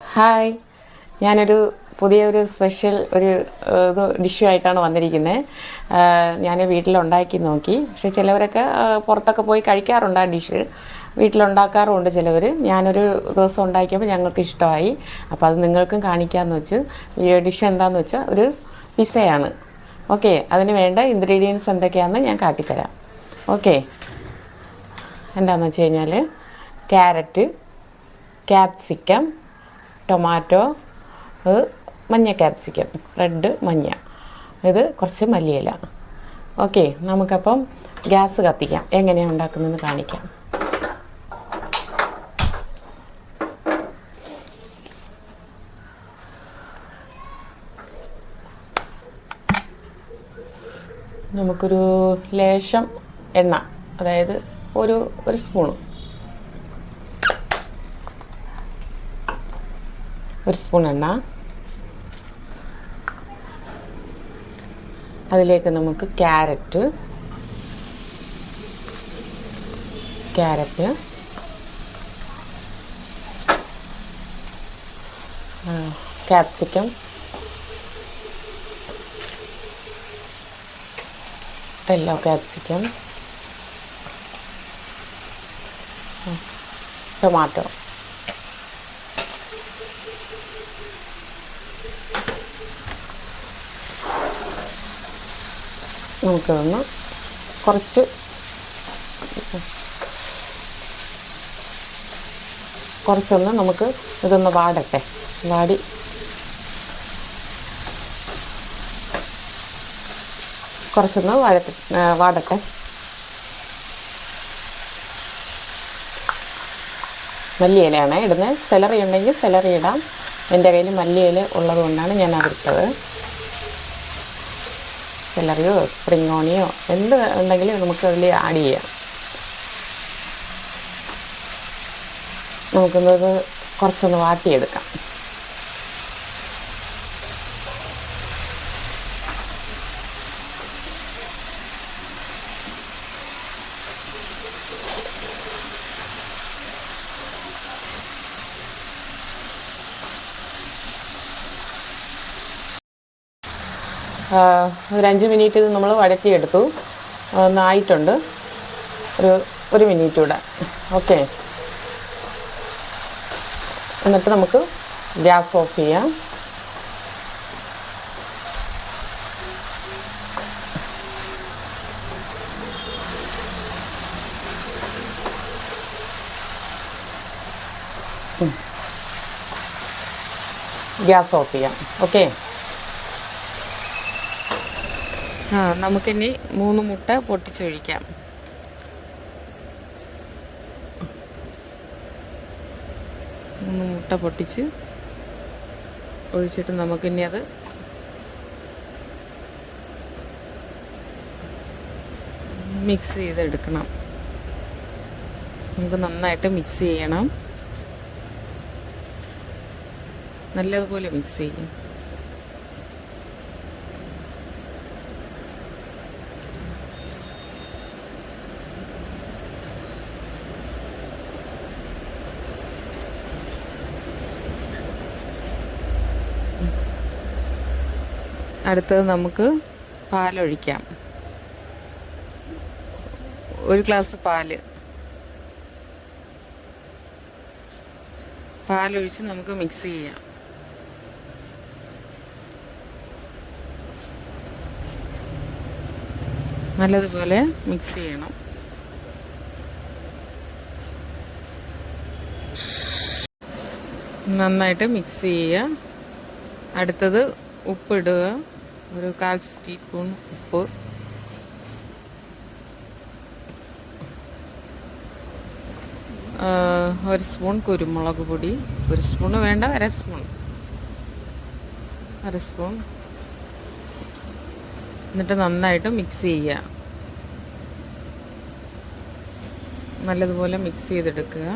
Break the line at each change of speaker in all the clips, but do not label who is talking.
Hi ഞാനൊരു പുതിയൊരു special ഒരു ഇത് ഡിഷുമായിട്ടാണ് വന്നിരിക്കുന്നത് ഞാൻ വീട്ടിലുണ്ടാക്കി നോക്കി. പക്ഷെ ചിലവരൊക്കെ പുറത്തൊക്കെ പോയി കഴിക്കാറുണ്ട് ആ ഡിഷ് വീട്ടിലുണ്ടാക്കാറുമുണ്ട് ചിലവർ ഞാനൊരു ദിവസം ഉണ്ടാക്കിയപ്പോൾ ഞങ്ങൾക്ക് ഇഷ്ടമായി. അപ്പോൾ അത് നിങ്ങൾക്കും കാണിക്കാമെന്ന് വെച്ച്. ഡിഷ് എന്താണെന്ന് വെച്ചാൽ ഒരു പിസയാണ് ഓക്കെ അതിന് വേണ്ട ഇൻഗ്രീഡിയൻസ് എന്തൊക്കെയാണെന്ന് ഞാൻ കാട്ടിത്തരാം. ഓക്കെ. എന്താണെന്ന് വെച്ച് കഴിഞ്ഞാൽ ക്യാരറ്റ് ക്യാപ്സിക്കം ടൊമാറ്റോ മഞ്ഞ ക്യാപ്സിക്കം റെഡ് മഞ്ഞ. ഇത് കുറച്ച് മല്ലിയില. ഓക്കെ നമുക്കപ്പം ഗ്യാസ് കത്തിക്കാം. എങ്ങനെയാണ് ഉണ്ടാക്കുന്നതെന്ന് കാണിക്കാം. നമുക്കൊരു ലേശം എണ്ണ അതായത് ഒരു ഒരു സ്പൂണ്. ഒരു സ്പൂൺ എണ്ണ. അതിലേക്ക് നമുക്ക് carrot. Carrot. Capsicum. Yellow capsicum. Tomato. നമുക്കിതൊന്ന് കുറച്ച് കുറച്ചൊന്ന് നമുക്ക് ഇതൊന്ന് വാടട്ടെ. വാടി. കുറച്ചൊന്ന് വാടട്ടെ വാടട്ടെ. മല്ലിയിലയാണ് ഇടുന്നത്. സെലറി ഉണ്ടെങ്കിൽ സെലറി ഇടാം. എന്റെ കയ്യിൽ മല്ലിയില ഉള്ളത് കൊണ്ടാണ് ഞാൻ അതിട്ടത് സെലറിയോ സ്പ്രിങ് ഓണിയോ എന്ത് ഉണ്ടെങ്കിലും നമുക്ക് അതിൽ ആഡ് ചെയ്യാം. നമുക്കിന്നത് കുറച്ചൊന്ന് വാട്ടിയെടുക്കാം. ഒരു അഞ്ച് മിനിറ്റ് ഇത് നമ്മൾ വഴറ്റിയെടുത്തു. ഒന്നായിട്ടുണ്ട് ഒരു ഒരു മിനിറ്റ് കൂടെ. ഓക്കെ. എന്നിട്ട് നമുക്ക് ഗ്യാസ് ഓഫ് ചെയ്യാം. ഗ്യാസ് ഓഫ് ചെയ്യാം. ഓക്കെ ആ നമുക്കിനി മൂന്ന് മുട്ട പൊട്ടിച്ചൊഴിക്കാം മൂന്ന് മുട്ട പൊട്ടിച്ച് ഒഴിച്ചിട്ട് നമുക്കിനി അത് മിക്സ് ചെയ്തെടുക്കണം. നമുക്ക് നന്നായിട്ട് മിക്സ് ചെയ്യണം. നല്ലതുപോലെ മിക്സ് ചെയ്യും. അടുത്തത് നമുക്ക് പാലൊഴിക്കാം. ഒരു ഗ്ലാസ് പാൽ. പാലൊഴിച്ച് നമുക്ക് മിക്സ് ചെയ്യാം. നല്ലതുപോലെ മിക്സ് ചെയ്യണം. നന്നായിട്ട് മിക്സ് ചെയ്യുക. അടുത്തത് ഉപ്പിടുക. ഒരു കാൽ ടീസ്പൂൺ ഉപ്പ്. ഒരു സ്പൂൺ കുരുമുളക് പൊടി. ഒരു സ്പൂണ് വേണ്ട അര സ്പൂൺ. അര സ്പൂൺ. എന്നിട്ട് നന്നായിട്ട് മിക്സ് ചെയ്യുക. നല്ലതുപോലെ മിക്സ് ചെയ്തെടുക്കുക.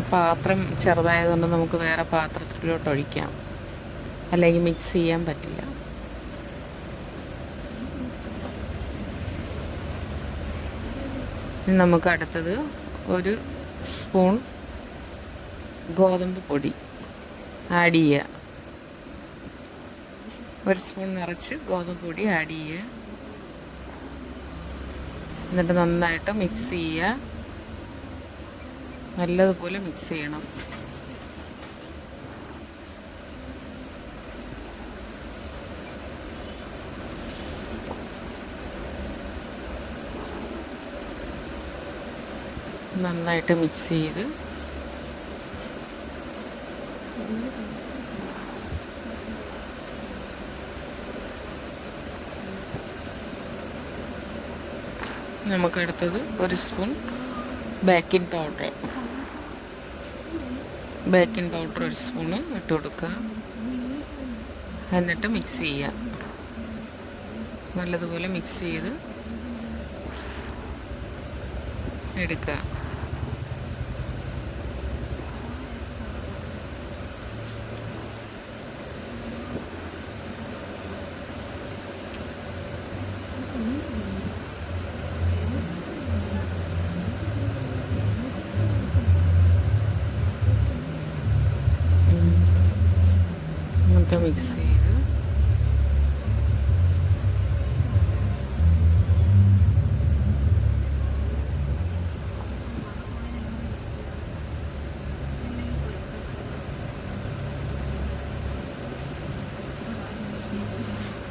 പാത്രം ചെറുതായതുകൊണ്ട് നമുക്ക് വേറെ പാത്രത്തിലോട്ട് ഒഴിക്കാം. അല്ലെങ്കിൽ മിക്സ് ചെയ്യാൻ പറ്റില്ല. നമുക്ക് അടുത്തത് ഒരു സ്പൂൺ ഗോതമ്പ് പൊടി ആഡ് ചെയ്യുക. ഒരു സ്പൂൺ നിറച്ച് ഗോതമ്പ് പൊടി ആഡ് ചെയ്യുക. എന്നിട്ട് നന്നായിട്ട് മിക്സ് ചെയ്യുക. നല്ലതുപോലെ മിക്സ് ചെയ്യണം. നന്നായിട്ട് മിക്സ് ചെയ്ത്. നമുക്കടുത്തത് ഒരു spoon baking powder baking powder ഒരു സ്പൂണ് ഇട്ട് കൊടുക്കുക. എന്നിട്ട് മിക്സ് ചെയ്യുക. നല്ലതുപോലെ മിക്സ് ചെയ്ത് എടുക്കുക എന്നിട്ട് മിക്സ്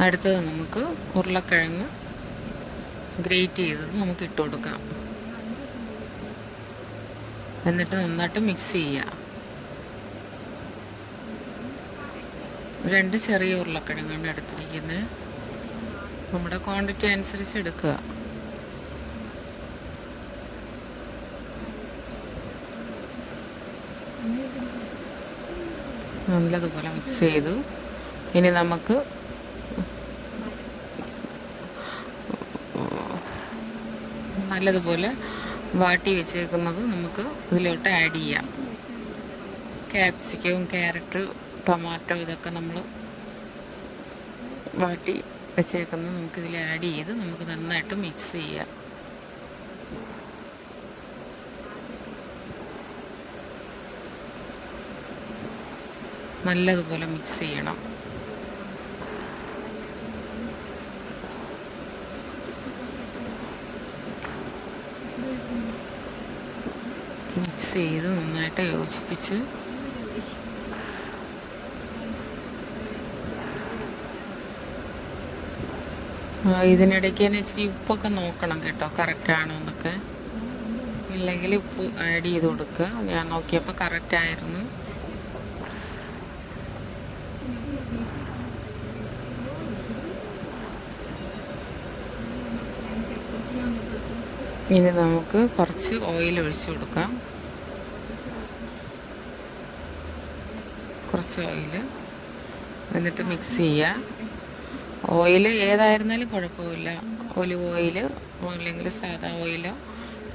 അടുത്തത് നമുക്ക് ഉരുളക്കിഴങ്ങ് ഗ്രേറ്റ് ചെയ്തത് നമുക്ക് ഇട്ട് കൊടുക്കാം. എന്നിട്ട് നന്നായിട്ട് മിക്സ് ചെയ്യുക. രണ്ട് ചെറിയ ഉരുളക്കിഴങ്ങാണ് എടുത്തിരിക്കുന്നത് നമ്മുടെ ക്വാണ്ടിറ്റി അനുസരിച്ച് എടുക്കുക. നല്ലതുപോലെ മിക്സ് ചെയ്തു. ഇനി നമുക്ക് നല്ലതുപോലെ വാട്ടി വെച്ചേക്കുന്നത് നമുക്ക് ഇതിലോട്ട് ആഡ് ചെയ്യാം. ക്യാപ്സിക്കവും ക്യാരറ്റ് ടൊമാറ്റോ ഇതൊക്കെ നമ്മൾ വാട്ടി വെച്ചേക്കുന്നത് നമുക്കിതിൽ ആഡ് ചെയ്ത് നമുക്ക് നന്നായിട്ട് മിക്സ് ചെയ്യാം. നല്ലതുപോലെ മിക്സ് ചെയ്യണം. മിക്സ് ചെയ്ത് നന്നായിട്ട് യോജിപ്പിച്ച് ആ, ഇതിനിടയ്ക്ക് തന്നെ ഇച്ചിരി ഉപ്പൊക്കെ നോക്കണം കേട്ടോ. കറക്റ്റ് ആണോ എന്നൊക്കെ ഇല്ലെങ്കിൽ ഉപ്പ് ആഡ് ചെയ്ത് കൊടുക്കുക. ഞാൻ നോക്കിയപ്പോൾ കറക്റ്റ് ആയിരുന്നു. ഇനി നമുക്ക് കുറച്ച് ഓയിൽ ഒഴിച്ച് കൊടുക്കാം. കുറച്ച് ഓയിൽ എന്നിട്ട് മിക്സ് ചെയ്യുക. ഓയിൽ ഏതായിരുന്നാലും കുഴപ്പമില്ല. ഒലിവ് ഓയിൽ അല്ലെങ്കിൽ സാധാ ഓയിലോ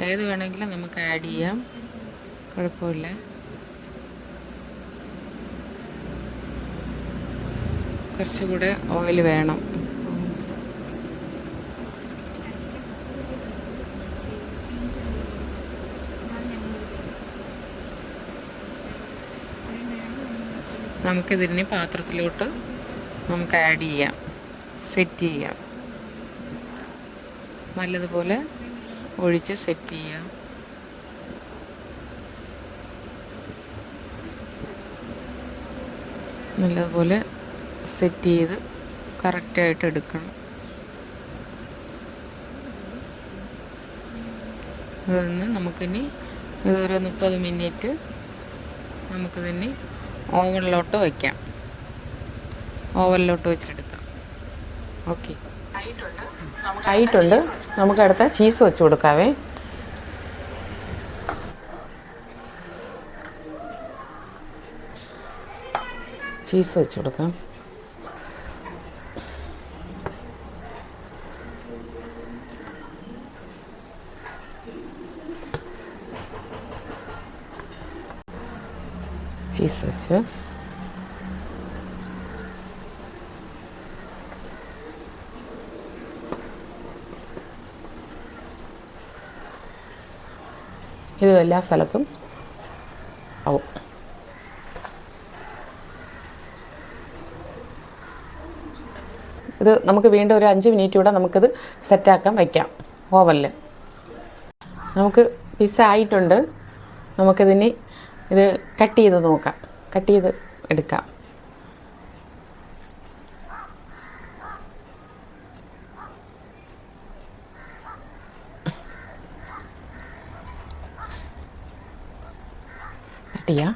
ഏത് വേണമെങ്കിലും നമുക്ക് ആഡ് ചെയ്യാം. കുഴപ്പമില്ല. കുറച്ചുകൂടെ ഓയിൽ വേണം. നമുക്കിതിനെ പാത്രത്തിലോട്ട് നമുക്ക് ആഡ് ചെയ്യാം. സെറ്റ് ചെയ്യാം. നല്ലതുപോലെ ഒഴിച്ച് സെറ്റ് ചെയ്യാം. നല്ലതുപോലെ സെറ്റ് ചെയ്ത് കറക്റ്റായിട്ട് എടുക്കണം. അതൊന്ന് നമുക്കിനി ഇതൊരു മുപ്പത് മിനിറ്റ് നമുക്കിതിനി ഓവനിലോട്ട് വയ്ക്കാം ഓവനിലോട്ട് വെച്ചെടുക്കാം. ഓക്കെ. ആയിട്ടുണ്ട്. നമുക്ക് അടുത്ത ചീസ് വെച്ച് കൊടുക്കാവേ. ചീസ് വെച്ച് കൊടുക്കാം. ചീസ് വെച്ച്. ഇത് എല്ലാ സ്ഥലത്തും ആവും. ഇത് നമുക്ക് വീണ്ടും ഒരു അഞ്ച് മിനിറ്റ് കൂടെ നമുക്കിത് സെറ്റാക്കാൻ വയ്ക്കാം ഓവനിൽ നമുക്ക് പിസ്സ ആയിട്ടുണ്ട്. നമുക്കിതിന് ഇത് കട്ട് ചെയ്ത് നോക്കാം. കട്ട് ചെയ്ത് എടുക്കാം കട്ട് ചെയ്യാം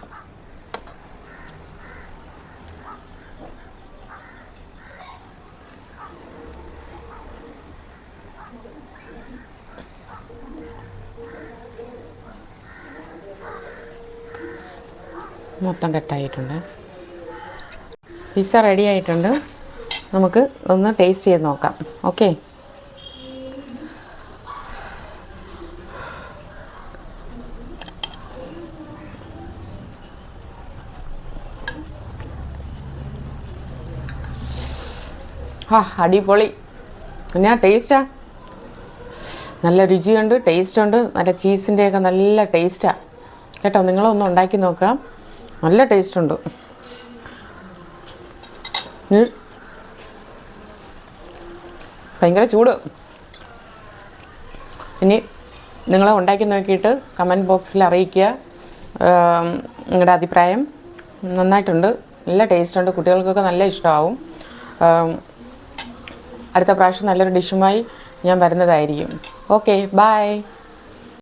മൊത്തം കട്ടായിട്ടുണ്ട്. പിസ്സ റെഡി ആയിട്ടുണ്ട്. നമുക്ക് ഒന്ന് ടേസ്റ്റ് ചെയ്ത് നോക്കാം. ഓക്കെ ആ അടിപൊളി. എന്നാ ടേസ്റ്റാ നല്ല രുചിയുണ്ട് ടേസ്റ്റുണ്ട് നല്ല ചീസിന്റെയൊക്കെ നല്ല ടേസ്റ്റാണ് കേട്ടോ നിങ്ങളൊന്ന് ഉണ്ടാക്കി നോക്കാം. നല്ല ടേസ്റ്റ് ഉണ്ട്. ഭയങ്കര ചൂട്. ഇനി നിങ്ങൾ ഉണ്ടാക്കി നോക്കിയിട്ട് കമന്റ് ബോക്സിൽ അറിയിക്കുക. നിങ്ങളുടെ അഭിപ്രായം. നന്നായിട്ടുണ്ട്. നല്ല ടേസ്റ്റ് ഉണ്ട്. കുട്ടികൾക്കൊക്കെ നല്ല ഇഷ്ടമാവും. അടുത്ത പ്രാവശ്യം നല്ലൊരു ഡിഷുമായി ഞാൻ വരുന്നതായിരിക്കും. Okay bye